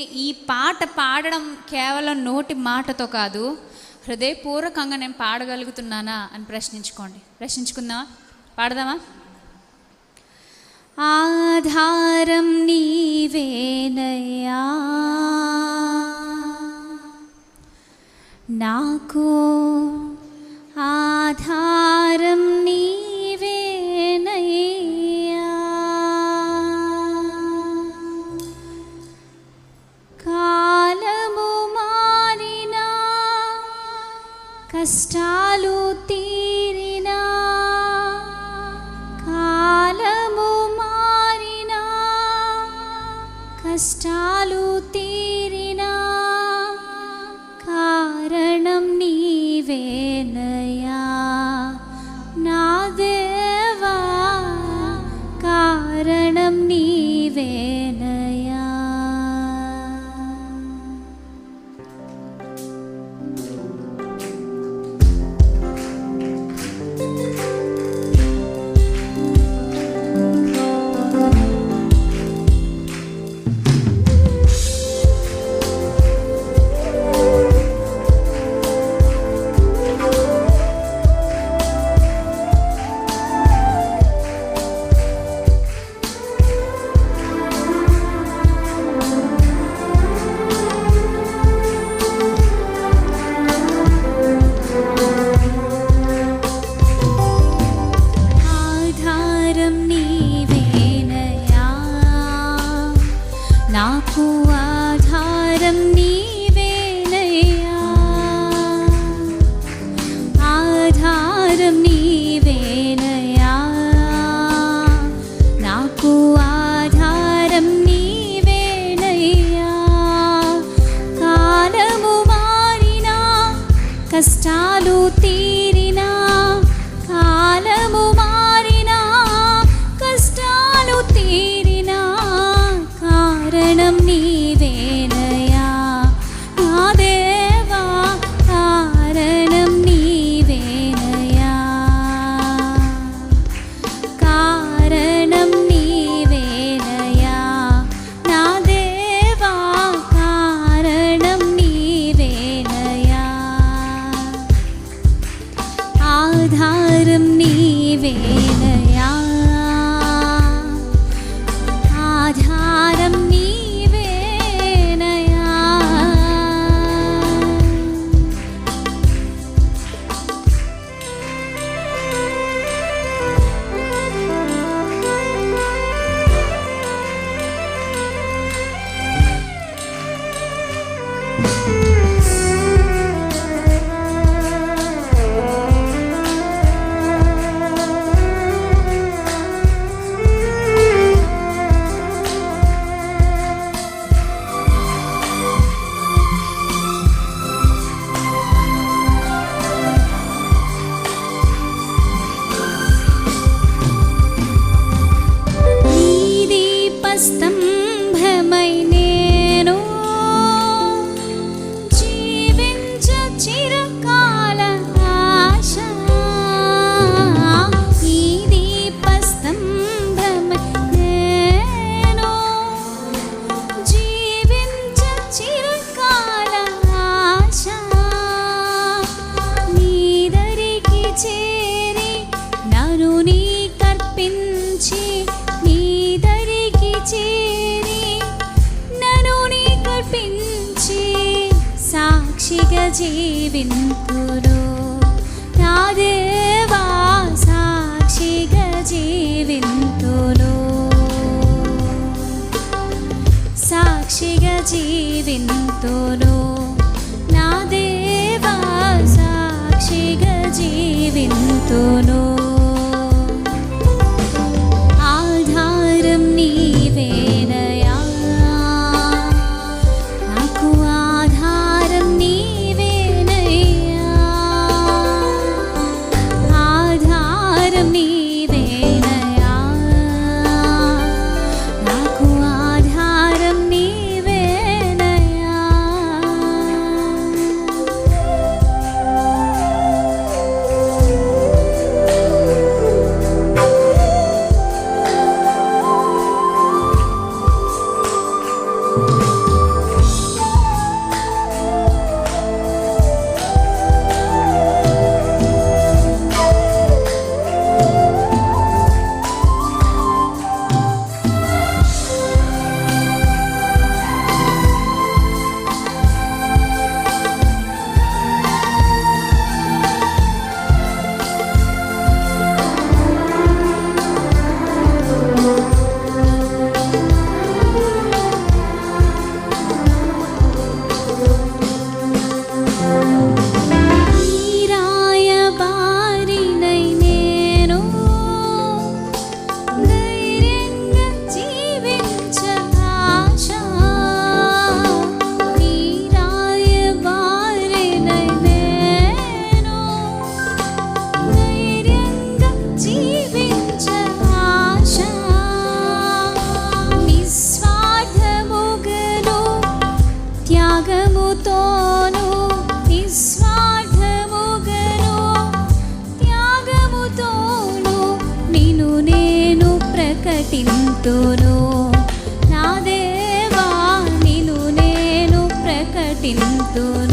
ఈ పాట పాడడం కేవలం నోటి మాటతో కాదు హృదయపూర్వకంగా నేను పాడగలుగుతున్నానా అని ప్రశ్నించుకోండి. ప్రశ్నించుకుందామా? పాడదామా? ఆధారం నీవేనయ్యా. కష్టాలు తీరినా కారణం నీవేనయా నాకు ఆధారం నీ జీవింతురు నా దేవా సాక్షిగా జీవింతురు సాక్షిగా జీవింతురు నా దేవా సాక్షిగా జీవింతును ప్రకటింతును. నా దేవా నిను నేను ప్రకటింతును.